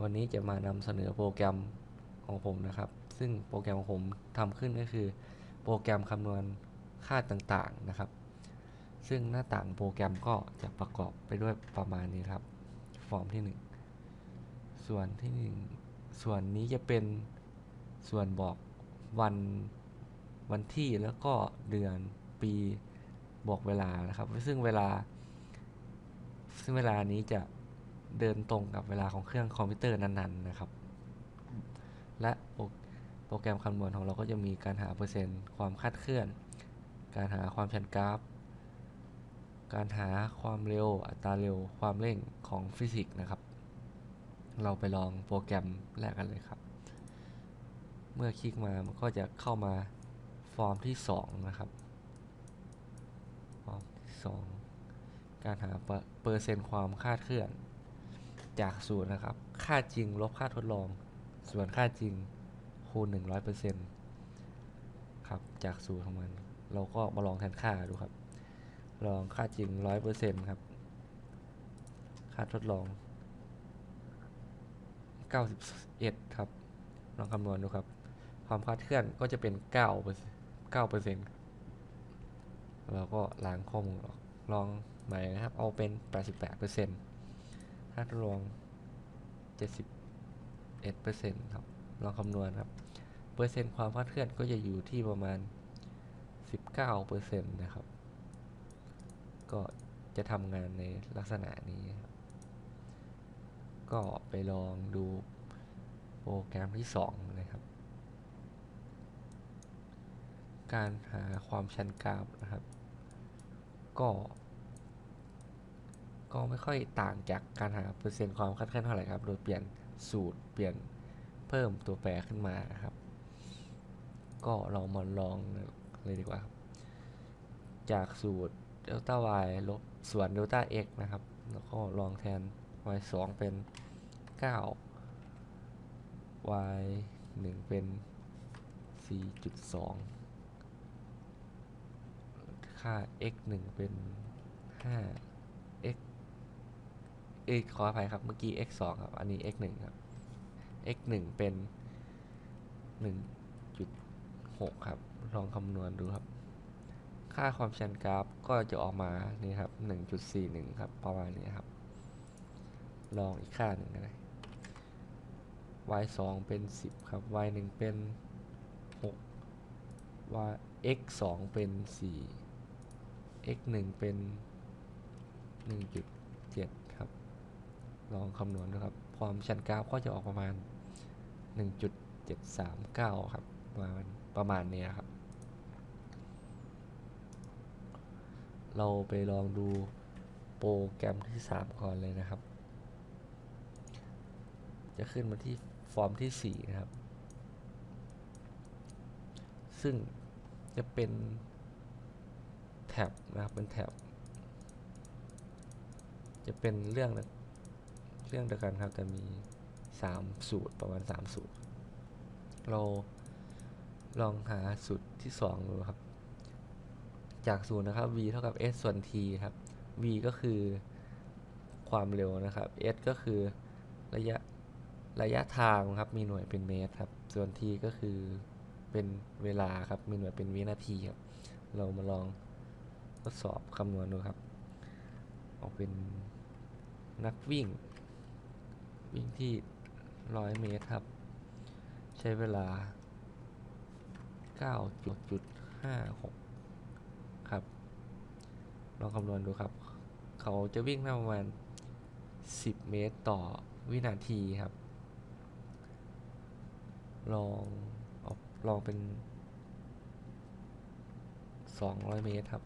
วันนี้จะมานำเสนอโปรแกรมของผมนะครับ ซึ่งโปรแกรมของผมทำขึ้นก็คือ โปรแกรมคำนวณค่าต่างๆนะครับ ซึ่งหน้าต่างโปรแกรมก็จะประกอบไปด้วยประมาณนี้ครับ ฟอร์มที่ 1 ส่วนที่ 1 ส่วนนี้จะเป็นส่วนบอกวันวันที่แล้วก็เดือนปีบอกเวลานะครับ ซึ่งเวลา ซึ่งเวลานี้จะ เดินตรงกับเวลาของเครื่องคอมพิวเตอร์นั้นๆนะครับ และโปรแกรมคำนวณของเราก็จะมีการหาเปอร์เซ็นต์ความคาดเคลื่อน การหาความชันกราฟ การหาความเร็ว อัตราเร็ว ความเร่งของฟิสิกส์นะครับ เราไปลองโปรแกรมแรกกันเลยครับ เมื่อคลิกมามันก็จะเข้ามาฟอร์มที่ 2 นะครับ ฟอร์มที่ 2 การหาเปอร์เปอร์เซ็นต์ความคาดเคลื่อน จากศูนย์นะครับ ค่าจริงลบค่าทดลอง ส่วนค่าจริงคูณ 100%ครับ จากศูนย์ของมัน เราก็มาลองแทนค่าดูครับ ลองค่าจริง 100%ครับ ค่าทดลอง 91 ครับ ลองคำนวณดูครับ ความคลาดเคลื่อนก็จะเป็น9เปอร์9เปอร์เซ็นต์เราก็ล้างข้อมูลออก ลองใหม่นะครับ เอาเป็น 88เปอร์เซ็นต์ ค่าทดลอง 71เปอร์เซ็นต์ครับ ลองคำนวณครับ เปอร์เซ็นต์ความคลาดเคลื่อนก็จะอยู่ที่ประมาณ 19เปอร์เซ็นต์นะครับ ก็จะทำงานในลักษณะนี้ครับ ก็ไปลองดูโปรแกรมที่ 2 นะครับ การหาความชันกราฟนะครับ ก็ ก็ไม่ค่อยต่างจากการหาเปอร์เซ็นต์ความคาดเคลื่อนเท่าไหร่ครับ โดยเปลี่ยนสูตรเปลี่ยนเพิ่มตัวแปรขึ้นมาครับ ก็เรามาลองเลยดีกว่าครับ จากสูตรเดลต้า y ลบส่วนเดลต้า x นะครับ แล้วก็ลองแทน y 2 เป็น 9 y 1 เป็น 4.2 ค่า x 1 เป็น 5 เอยขออภัยครับ เมื่อกี้ x 2ครับ อันนี้ x 1ครับ x 1เป็น 1.6 ครับ ลองคำนวณดูครับ ค่าความชันกราฟก็จะออกมา นี่ครับ 1.41 ครับ ประมาณนี้ครับ ลองอีกค่าหนึ่งนะ y 2เป็น 10 ครับ y 1เป็น 6 y x 2เป็น 4 x 1เป็น 1.7 ลองคำนวณดูครับ ความชันกราฟก็จะออกประมาณ 1.739 ครับประมาณประมาณนี้ครับ เราไปลองดูโปรแกรมที่ 3 ก่อนเลยนะครับ จะขึ้นมาที่ฟอร์มที่ 4 นะครับ ซึ่งจะเป็นแท็บนะครับเป็นแท็บจะเป็นเรื่องนะ รื่องเดียวกันครับแต่มี 3 สูตรประมาณ 3 สูตร เราลองหาสูตรที่ 2 ดูครับ จากศูนย์นะครับ v เท่ากับ s ส่วน t ครับ v ก็คือความเร็วนะครับ s ก็คือระยะระยะทางครับมีหน่วยเป็นเมตรครับ ส่วน t ก็คือเป็นเวลาครับมีหน่วยเป็นวินาทีครับ เรามาลองทดสอบคำนวณดูครับ ออกเป็นนักวิ่ง วิ่งที่100เมตรครับ ใช้เวลา 9.56 ครับ ลองคำนวณดูครับ เขาจะวิ่งได้ประมาณ 10 เมตรต่อวินาทีครับ ลองเอลองเป็น 200 เมตรครับ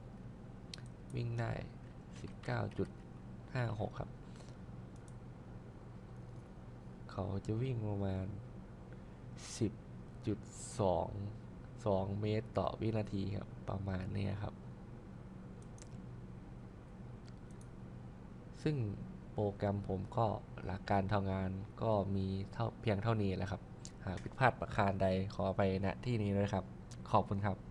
วิ่งได้ 19.56 ครับ เขาจะวิ่งประมาณ 10.2 2 เมตรต่อวินาทีครับ ประมาณนี้ครับ ซึ่งโปรแกรมผมก็หลักการทำงานก็มีเท่าเพียงเท่านี้แหละครับ หากผิดพลาดประการใดขอไปณที่นี้ด้วยครับ ขอบคุณครับ